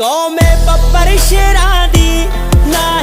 ਕੌਮੇ ਬੱਬਰ ਸ਼ੇਰਾਂ ਦੀ ਨਾ